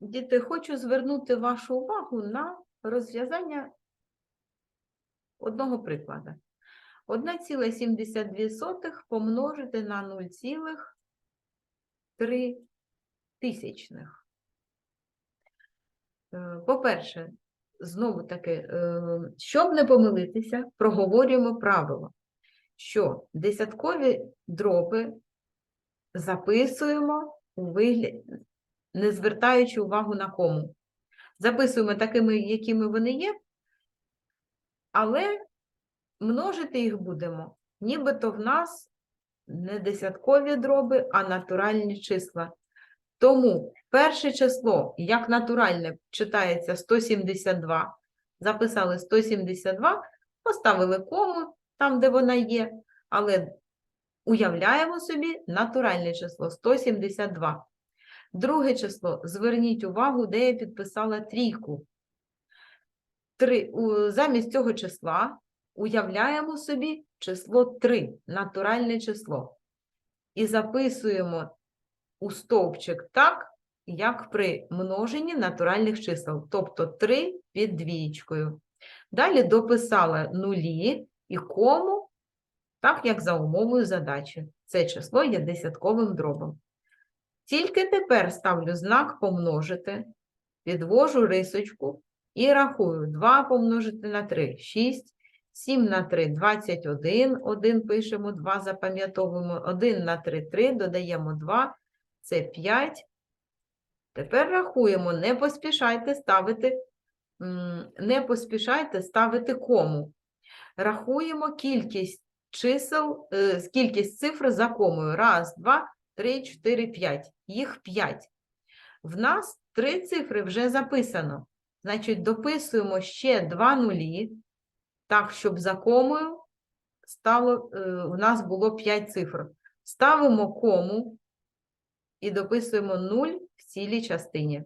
Діти, хочу звернути вашу увагу на розв'язання одного прикладу. 1,72 помножити на 0,3 тисячних. Е, По-перше, знову таки, е, щоб не помилитися, проговорюємо правило, що десяткові дроби записуємо у вигляді, не звертаючи увагу на кому. Записуємо такими, якими вони є, але множити їх будемо, нібито в нас не десяткові дроби, а натуральні числа. Тому перше число, як натуральне, читається 172. Записали 172, поставили кому там, де вона є, але уявляємо собі натуральне число 172. Друге число. Зверніть увагу, де я підписала трійку. Три, у, замість цього числа уявляємо собі число 3, натуральне число. І записуємо у стовпчик так, як при множенні натуральних чисел, тобто 3 під двієчкою. Далі дописала нулі і кому, так як за умовою задачі. Це число є десятковим дробом. Тільки тепер ставлю знак помножити, підвожу рисочку і рахую. 2 помножити на 3 – 6, 7 на 3 – 21, 1 пишемо, 2 запам'ятовуємо, 1 на 3 – 3, додаємо 2, це 5. Тепер рахуємо, не поспішайте ставити, не поспішайте ставити кому. Рахуємо кількість чисел, е, кількість цифр за комою. Раз, два, три, чотири, п'ять. Їх 5. В нас три цифри вже записано. Значить, дописуємо ще два нулі, так, щоб за комою стало, е, у нас було 5 цифр. Ставимо кому і дописуємо 0 в цілій частині.